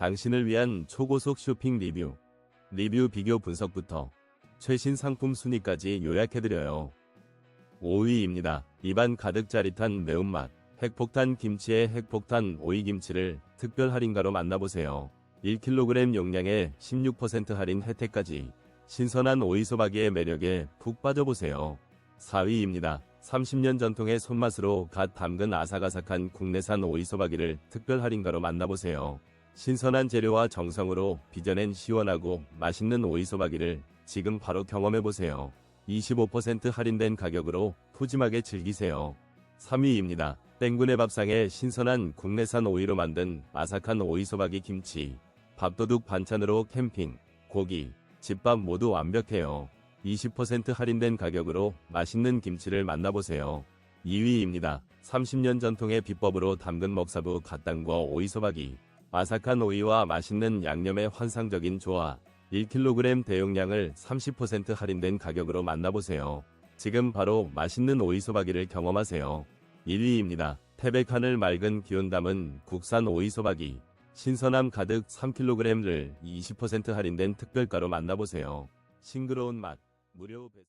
당신을 위한 초고속 쇼핑 리뷰. 리뷰 비교 분석부터 최신 상품 순위까지 요약해드려요. 5위입니다. 입안 가득 짜릿한 매운맛. 핵폭탄 김치의 핵폭탄 오이김치를 특별 할인가로 만나보세요. 1kg 용량에 16% 할인 혜택까지 신선한 오이소박이의 매력에 푹 빠져보세요. 4위입니다. 30년 전통의 손맛으로 갓 담근 아삭아삭한 국내산 오이소박이를 특별 할인가로 만나보세요. 신선한 재료와 정성으로 빚어낸 시원하고 맛있는 오이소박이를 지금 바로 경험해보세요. 25% 할인된 가격으로 푸짐하게 즐기세요. 3위입니다. 땡군의 밥상에 신선한 국내산 오이로 만든 아삭한 오이소박이 김치. 밥도둑 반찬으로 캠핑, 고기, 집밥 모두 완벽해요. 20% 할인된 가격으로 맛있는 김치를 만나보세요. 2위입니다. 30년 전통의 비법으로 담근 먹사부 갓당과 오이소박이. 아삭한 오이와 맛있는 양념의 환상적인 조화. 1kg 대용량을 30% 할인된 가격으로 만나보세요. 지금 바로 맛있는 오이소박이를 경험하세요. 1위입니다. 태백하늘 맑은 기운 담은 국산 오이소박이. 신선함 가득 3kg를 20% 할인된 특별가로 만나보세요. 싱그러운 맛, 무료 배...